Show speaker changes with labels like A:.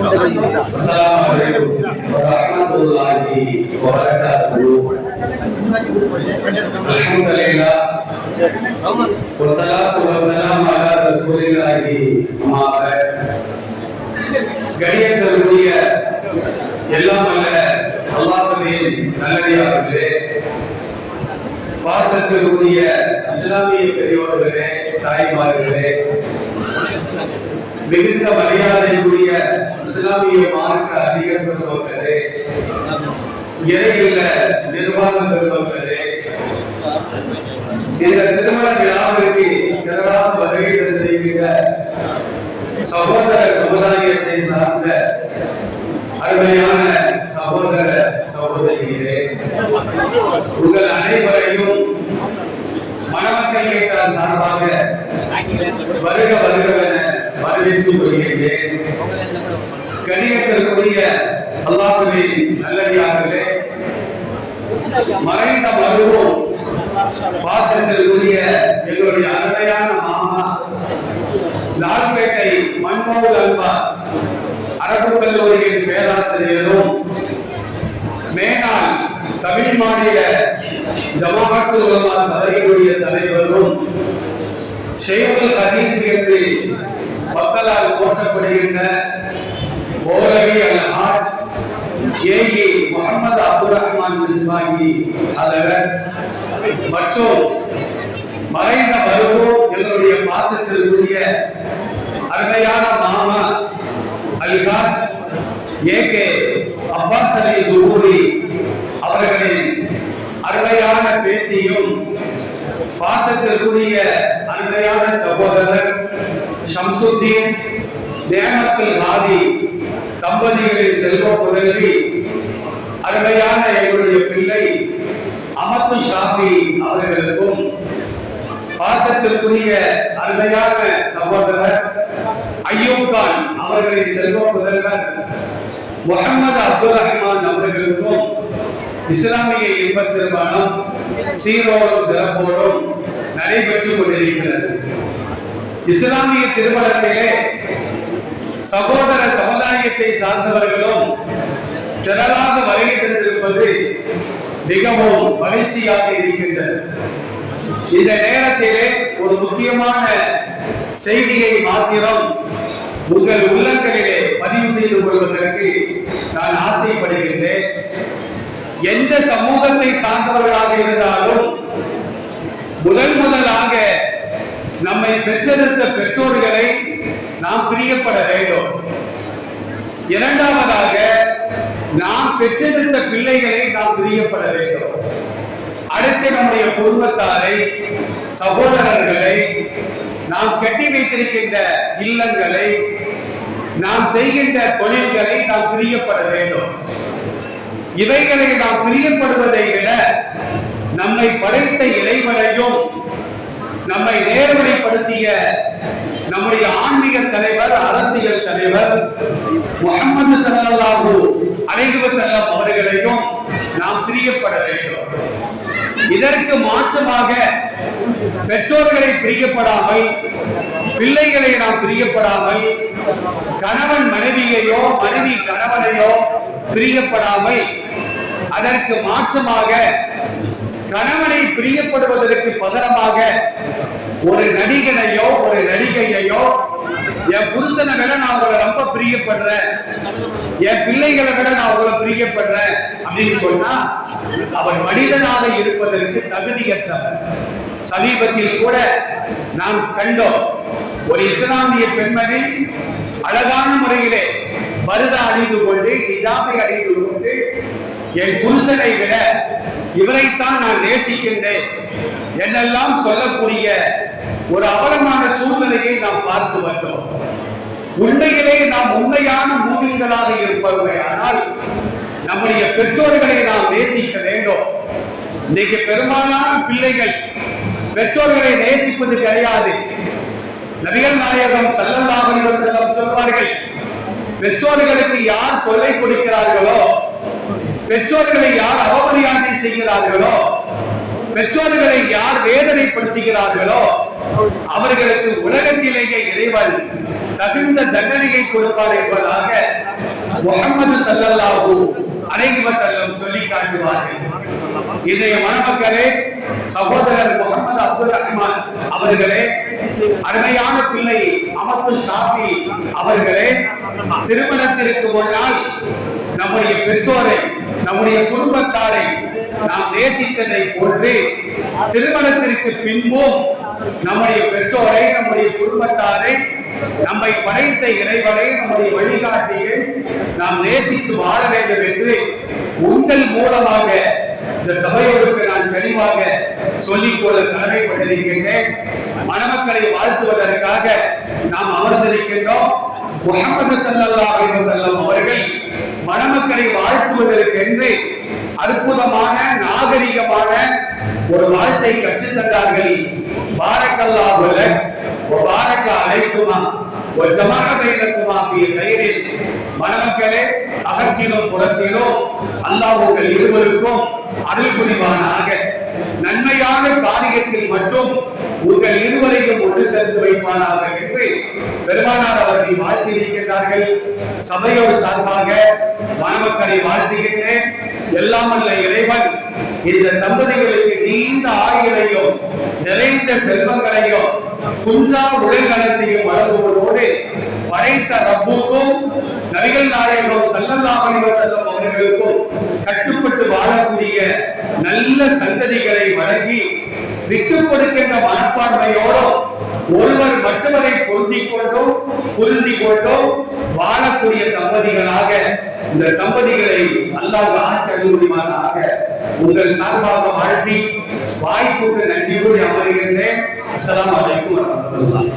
A: السلام عليكم ورحمة الله وبركاته الحمد لله والصلاة والسلام على رسول الله أما بعد கணியத்திற்குரிய எல்லாம் அல்ல அல்லாஹ்வின் நல்லடியார்களே பாசத்திற்குரிய இஸ்லாமிய பெரியோர்களே தாய்மார்களே மிகுந்த மரியாதைக்குரிய இஸ்லாமிய மார்க்க அதிகர் பெருமக்களே இறையில நிர்வாக பெருமக்களே இந்த திருமண விழாவிற்கு திரளாக வருகை தந்திருக்கின்ற சகோதர சமுதாயத்தை சார்ந்த அருமையான சகோதர சகோதரிகளே உங்கள் அனைவரையும் மணமக்கள் கேட்டார் சார்பாக வருக வருகவென வரவேற்று கொள்கின்றேன். கணியத்திற்குரிய அல்லாஹுவே நல்லடியார்களே மறைந்த மருவும் பாசத்திற்குரிய எங்களுடைய அருமையான மாமா லால்பேட்டை மன்மோகன் அல்வா அரபு கல்லூரியின் பேராசிரியரும் மேனாள் தமிழ் மாநில ஜமாஅத்து உலமா சபையினுடைய தலைவரும் ஷேகுல் ஹதீஸ் என்று மக்களால் போற்றப்படுகின்ற மௌலவி அல் ஹாஜ் ஏஏ முகமது அப்துல் ரஹ்மான் இஸ்மாகி மற்றும் மறைந்த மருவோ எங்களுடைய பாசத்திற்குரிய அருமையான மாமா அல்ஹாஜ் ஏ கே அப்பாஸ் அலி சுகூரி அவர்களின் அருமையான பேத்தியும் பாசத்திற்குரிய அருமையான சகோதரர் சம்சுத்தியின் நேமத்துல் ராதி தம்பதிகளின் செல்வ புதல்வி அருமையான எங்களுடைய பிள்ளை அமத்து சாந்தி அவர்களுக்கும் பாசத்திற்குரிய அருமையான சகோதரர் ஐயூப் கான் அவர்களின் செல்வ புதல்வர் முகமது அப்துல் ரஹ்மான் அவர்களுக்கும் இஸ்லாமிய இன்ப திருமணம் சீரோடும் சிறப்போடும் நடைபெற்றுக் கொண்டிருக்கிறது. இஸ்லாமிய திருமணத்திலே சகோதர சமுதாயத்தை சார்ந்தவர்களும் திரளாக வருகை தந்திருப்பது மிகவும் மகிழ்ச்சியாக இருக்கின்றது. இந்த நேரத்திலே ஒரு முக்கியமான செய்தியை மாத்திரம் உங்கள் உள்ளங்களிலே பதிவு செய்து கொள்வதற்கு நான் ஆசைப்படுகின்றேன். எந்த சமூகத்தை சார்ந்தவர்களாக இருந்தாலும் முதல் முதலாக நம்மை பெற்றெடுத்த பெற்றோர்களை நாம் பிரியப்பட வேண்டும். இரண்டாவதாக நாம் பெற்றெடுத்த பிள்ளைகளை நாம் பிரியப்பட வேண்டும். அடுத்து நம்முடைய குடும்பத்தாரை சகோதரர்களை நாம் கட்டி வைத்திருக்கின்ற இல்லங்களை நாம் செய்கின்ற தொழில்களை நாம் பிரியப்பட வேண்டும். இவைகளை நாம் பிரியப்படுவதை விட நம்மை படைத்த இறைவனையும் நம்மை நேர்வழிப்படுத்திய நம்முடைய ஆன்மீக தலைவர் அரசியல் தலைவர் முகமது சல்லல்லாஹு அலைகுவ செல்லம் அவர்களையும் நாம் பிரியப்பட வேண்டும். இதற்கு மாற்றமாக பெற்றோர்களை பிரியப்படாமல் பிள்ளைகளை நாம் பிரியப்படாமல் கணவன் மனைவியையோ மனைவி கணவனையோ பிரியப்படாமல் அதற்கு மாற்றமாக கணவனை பிரியப்படுவதற்கு பகரமாக ஒரு நடிகனையோ ஒரு நடிகையோ என் புருஷனை விட நான் உங்களை ரொம்ப பிரியப்படுறேன். என் பிள்ளைகளை விட நான் உங்களை பிரியப்படுறேன் அப்படின்னு சொன்னா அவன் மனிதனாக இருப்பதற்கு தகுதியற்றவன். சமீபத்தில் கூட நாம் கண்டோம் ஒரு இஸ்லாமிய பெண்மணி அழகான முறையிலே மருத அணிந்து கொண்டு ஹிஜாபை அணிந்து கொண்டு என் புருஷனை விட இவரைத்தான் நான் நேசிக்கின்றேன். என்னெல்லாம் சொல்லக்கூடிய ஒரு அவலமான சூழ்நிலையை நாம் பார்த்து வந்தோம். உண்மையிலே நாம் உண்மையான மூவிங்களாக இருப்பவர்கள் ஆனால் நம்முடைய பெற்றோர்களை நாம் நேசிக்க வேண்டும். இன்னைக்கு பெரும்பாலான பிள்ளைகள் பெற்றோர்களை நேசிப்பது கிடையாது. நபிகள் நாயகம் செல்லல்லாமல் செல்லம் சொல்வார்கள் பெற்றோர்களுக்கு யார் கொலை கொடுக்கிறார்களோ பெற்றோர்களை யார் அவமரியாதை செய்கிறார்களோ பெற்றோர்களை யார் வேதனைப்படுத்துகிறார்களோ அவர்களுக்கு உலகத்திலேயே இறைவன் தகுந்த தண்டனையை கொடுப்பார் என்பதாக முகமது சல்லல்லாஹு அலைஹி வஸல்லம் சொல்லி காட்டுவார்கள். இன்றைய மணமக்களே சகோதரர் முகமது அப்துல் ரஹ்மான் அவர்களே அருமையான பிள்ளை அமத்து ஷாபி அவர்களே திருமணத்திற்கு முன்னால் நம்முடைய பெற்றோரை நம்முடைய குடும்பத்தாரை நாம் நேசித்ததை போன்று திருமணத்திற்கு பின்பும் நம்முடைய பெற்றோரை நம்முடைய குடும்பத்தாரை நம்மை படைத்த இறைவனை நம்முடைய வழிகாட்டியை நாம் நேசித்து வாழ வேண்டும் என்று உங்கள் மூலமாக இந்த சபையோருக்கு நான் தெளிவாக சொல்லிக் கொள்ள கடமைப்பட்டிருக்கின்றேன். மணமக்களை வாழ்த்துவதற்காக நாம் அமர்ந்திருக்கின்றோம். முகமது ஸல்லல்லாஹு அலைஹி வஸல்லம் அவர்கள் மணமக்களை வாழ்த்துவதற்கென்று அற்புதமான நாகரிகமான ஒரு வாழ்த்தை கற்றுத் தந்தார்கள். பாரக்கல்லாஹு லக் அழைக்குமா பாரக்க அலைக்குமா வ பெயரில் மணமக்களே அகத்திலும் புறத்திலும் அல்லாஹ் உங்கள் இருவருக்கும் அருள் புரிவானாக. நன்மையான காரியத்தில் மட்டும் சேர்த்து வைப்பானாக என்று பெருமானார் அவர்கள் வாழ்த்தி இருக்கின்றார்கள். சபையோடு சார்பாக மணமக்களை வாழ்த்துகின்றேன். எல்லாமல்ல இறைவன் இந்த தம்பதிகளுக்கு நீண்ட ஆயுளையும் நிறைந்த செல்வங்களையும் குஞ்சா உடல்நலத்தையும் வழங்குவதோடு படைத்த ரப்புக்கும் நபிகள் நாயகம் ஸல்லல்லாஹு செல்லும் அவர்களுக்கும் கட்டுப்பட்டு வாழக்கூடிய நல்ல சந்ததிகளை வழங்கி விட்டுக் கொடுக்கின்ற மனப்பான்மையோடும் ஒருவர் மற்றவரை பொருந்திக் கொண்டும் பொருந்திக் கொண்டும் வாழக்கூடிய தம்பதிகளாக இந்த தம்பதிகளை அல்லாஹ் ஆட்சி முடியுமானாக உங்கள் சார்பாக வாழ்த்தி வாய்ப்புக்கு நன்றி கூறி அமர்கின்றேன். அஸ்லாம் வலைக்கும் வரஹ்மத்துல்லாஹி